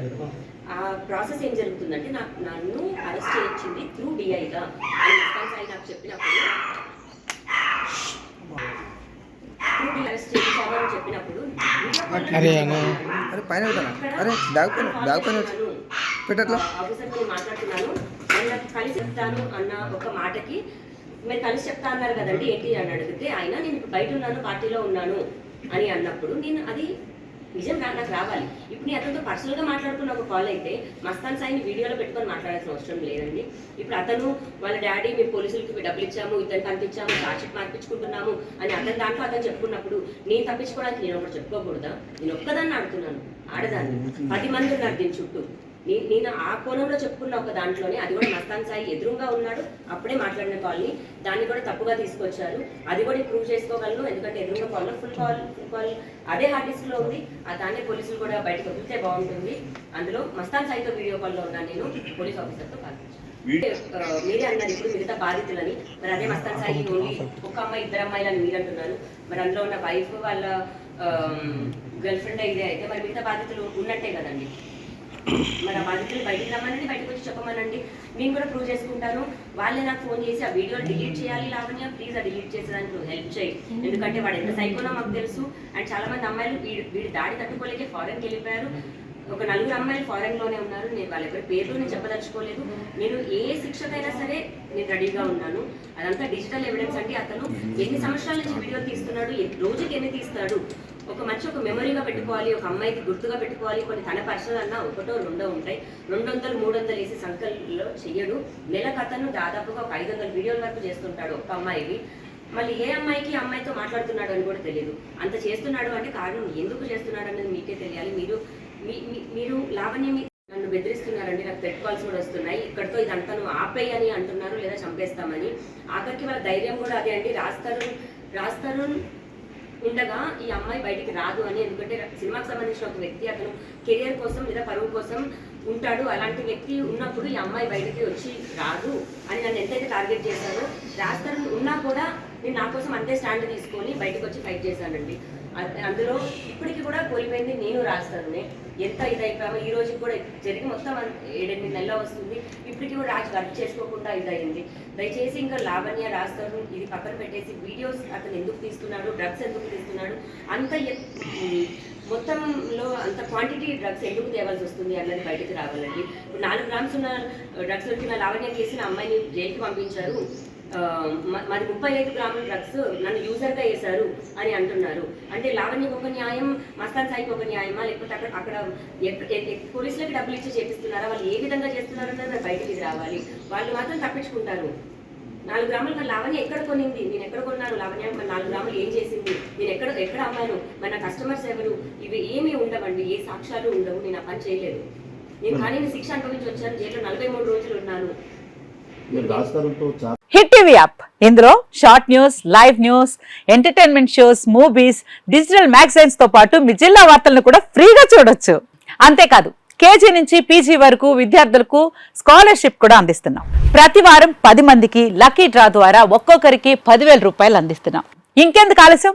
అంటున్నారు ఆ ప్రాసెస్ ఏం జరుగుతుందంటే నాకు నన్ను అరెస్ట్ చేయించింది త్రూ డిఐగా అని మస్తాన్ సాయి నాకు చెప్పినప్పుడు అరెస్ట్ అని చెప్పినప్పుడు మాట్లాడుతున్నాను. కలిసి చెప్తాను అన్న ఒక మాటకి. మీరు కలిసి చెప్తా అన్నారు కదండి ఏంటి అని అడిగితే ఆయన నేను ఇప్పుడు బయట ఉన్నాను పార్టీలో ఉన్నాను అని అన్నప్పుడు నేను అది నిజం నాకు రావాలి. ఇప్పుడు నేను అతనితో పర్సనల్గా మాట్లాడుకున్న ఒక కాల్ అయితే మస్తాన్ సాయిని వీడియోలో పెట్టుకొని మాట్లాడాల్సిన అవసరం లేదండి. ఇప్పుడు అతను వాళ్ళ డాడీ మేము పోలీసులకి డబ్బులు ఇచ్చాము ఇతను కనిపించాము చార్జ్షీట్ మార్పించుకుంటున్నాము అని అతని దాంట్లో అతను చెప్పుకున్నప్పుడు నేను తప్పించుకోవడానికి నేను ఒకటి చెప్పుకోకూడదా? నేను ఒక్కదాన్ని ఆడుతున్నాను. ఆడదాన్ని. పది మంది ఉన్నారు దీని చుట్టూ. నేను ఆ కోణంలో చెప్పుకున్న ఒక దాంట్లోనే అది కూడా మస్తాన్ సాయి ఎదురుగా ఉన్నాడు అప్పుడే మాట్లాడిన కాల్ని. దాన్ని కూడా తప్పుగా తీసుకొచ్చారు. అది కూడా ప్రూవ్ చేసుకోగలను ఎందుకంటే ఎదురుగా కాల్లో ఫుల్ కాల్ ఫుల్ కాల్ అదే హార్డ్ డిస్క్లో ఉంది. ఆ దాన్ని పోలీసులు కూడా బయటకు వదిలితే బాగుంటుంది. అందులో మస్తాన్ సాయితో వీడియో కాల్లో ఉన్నాను నేను పోలీస్ ఆఫీసర్తో పాల్గొన్నాను మీరే అన్నారు ఇప్పుడు మిగతా బాధితులని. మరి అదే మస్తాన్ సాయి ఓన్లీ ఒక అమ్మాయి ఇద్దరు అమ్మాయిలు అని మీరు అంటున్నారు మరి అందులో ఉన్న వైఫ్ వాళ్ళ గర్ల్ ఫ్రెండ్ అయితే మరి మిగతా బాధితులు ఉన్నట్టే కదండి. మరి ఆ బాధితులు బయటికి రమ్మనండి బయటకు వచ్చి చెప్పమనండి. నేను కూడా ప్రూవ్ చేసుకుంటాను. వాళ్ళే నాకు ఫోన్ చేసి ఆ వీడియో డిలీట్ చేయాలి లావణ్య ప్లీజ్ ఆ డిలీట్ చేసేదానికి నువ్వు హెల్ప్ చేయి. ఎందుకంటే వాడు ఎంత సైకోనో మాకు తెలుసు. అండ్ చాలా మంది అమ్మాయిలు వీడి వీడి దాడి తట్టుకోలేకే ఫారెన్కి వెళ్ళిపోయారు. ఒక నలుగురు అమ్మాయిలు ఫారెన్లోనే ఉన్నారు. నేను వాళ్ళ ఎవరి పేర్లు నేను చెప్పదలుచుకోలేదు. నేను ఏ శిక్షకైనా సరే నేను రెడీగా ఉన్నాను. అదంతా డిజిటల్ ఎవిడెన్స్ అండి అతను. ఎన్ని సంవత్సరాల నుంచి వీడియో తీస్తున్నాడు? రోజుకి ఎన్ని తీస్తాడు? ఒక మంచి ఒక మెమరీగా పెట్టుకోవాలి ఒక అమ్మాయికి గుర్తుగా పెట్టుకోవాలి. కొన్ని తన పర్సనల్ అన్న ఒకటో రెండో ఉంటాయి. రెండు వందలు మూడు వందలు వేసి సంకల్లో చెయ్యడు. నెల కథను దాదాపుగా ఒక ఐదు వందల వీడియోల వరకు చేస్తుంటాడు ఒక అమ్మాయివి. మళ్ళీ ఏ అమ్మాయికి అమ్మాయితో మాట్లాడుతున్నాడు అని కూడా తెలియదు. అంత చేస్తున్నాడు అంటే కారణం ఎందుకు చేస్తున్నాడు అనేది మీకే తెలియాలి. మీరు మీ- మీరు లావణ్యం నన్ను బెదిరిస్తున్నారండి. నాకు థ్రెట్ కాల్స్ కూడా వస్తున్నాయి. ఇక్కడితో ఇదంతా నువ్వు ఆపేయి అని అంటున్నారు లేదా చంపేస్తామని. ఆఖరికి వాళ్ళ ధైర్యం కూడా అదే అండి. రాస్తారు రాస్తారు ఉండగా ఈ అమ్మాయి బయటికి రాదు అని ఎందుకంటే సినిమాకి సంబంధించిన ఒక వ్యక్తి అతను కెరియర్ కోసం లేదా పరువు కోసం ఉంటాడు. అలాంటి వ్యక్తి ఉన్నప్పుడు ఈ అమ్మాయి బయటికి వచ్చి రాదు. నేను నన్ను ఎంతైతే టార్గెట్ చేశారో రాస్తారు ఉన్నా కూడా నేను నా కోసం అంతే స్టాండ్ తీసుకొని బయటకు వచ్చి ఫైట్ చేశానండి. అందులో ఇప్పటికి కూడా కోల్పోయింది నేను రాస్తానునే ఎంత ఇదైపోయామో ఈ రోజుకి కూడా జరిగి మొత్తం ఏడెనిమిది నెలలు వస్తుంది. ఇప్పటికి కూడా రాజు వర్క్ చేసుకోకుండా ఇదయింది. దయచేసి ఇంకా లావణ్య రాస్తారు ఇది పక్కన పెట్టేసి వీడియోస్ అతను ఎందుకు తీస్తున్నాడు డ్రగ్స్ ఎందుకు తీస్తున్నాడు అంత మొత్తంలో అంత క్వాంటిటీ డ్రగ్స్ ఎందుకు తేవాల్సి వస్తుంది అన్నది బయటకు రావాలండి. ఇప్పుడు నాలుగు గ్రామ్స్ ఉన్న డ్రగ్స్ దొరికిన లావణ్యం చేసిన అమ్మాయిని జైలుకి పంపించారు. మరి ముప్పై ఐదు గ్రాముల డ్రగ్స్ నన్ను యూజర్గా వేశారు అని అంటున్నారు. అంటే లావణ్యకు ఒక న్యాయం మస్తాన్ సాయికి ఒక న్యాయమా? లేకపోతే అక్కడ అక్కడ ఎక్- పోలీసులకి డబ్బులు ఇచ్చి చేపిస్తున్నారా? వాళ్ళు ఏ విధంగా చేస్తున్నారు అన్నది నాకు బయటికి రావాలి. వాళ్ళు మాత్రం తప్పించుకుంటారు. నాలుగు గ్రాములు లావణ్యం లావణ్య ఎక్కడ కొనింది? నేను ఎక్కడ కొన్నాను? లావణ్య నాలుగు గ్రాములు ఏం చేసింది? నేను ఎక్కడ ఎక్కడ అమ్మాను మరి నా కస్టమర్స్ ఎవరు? ఇవి ఏమీ ఉండవండి ఏ సాక్ష్యాలు ఉండవు నేను ఆ పని చేయలేదు. నేను కానీ శిక్ష అనుభవించి వచ్చాను జైల్లో నలభై మూడు రోజులు ఉన్నాను. మీరు హిట్ టీవీ యాప్. ఇందులో short news live news entertainment shows movies digital మ్యాగజైన్స్తో పాటు మీ జిల్లా వార్తలను కూడా ఫ్రీగా చూడొచ్చు. అంతేకాదు కేజీ నుంచి పీజీ వరకు విద్యార్థులకు స్కాలర్షిప్ కూడా అందిస్తున్నాం. ప్రతి వారం పది మందికి లక్కీ డ్రా ద్వారా ఒక్కొక్కరికి పదివేల రూపాయలు అందిస్తున్నాం. ఇంకెందుకు ఆలస్యం?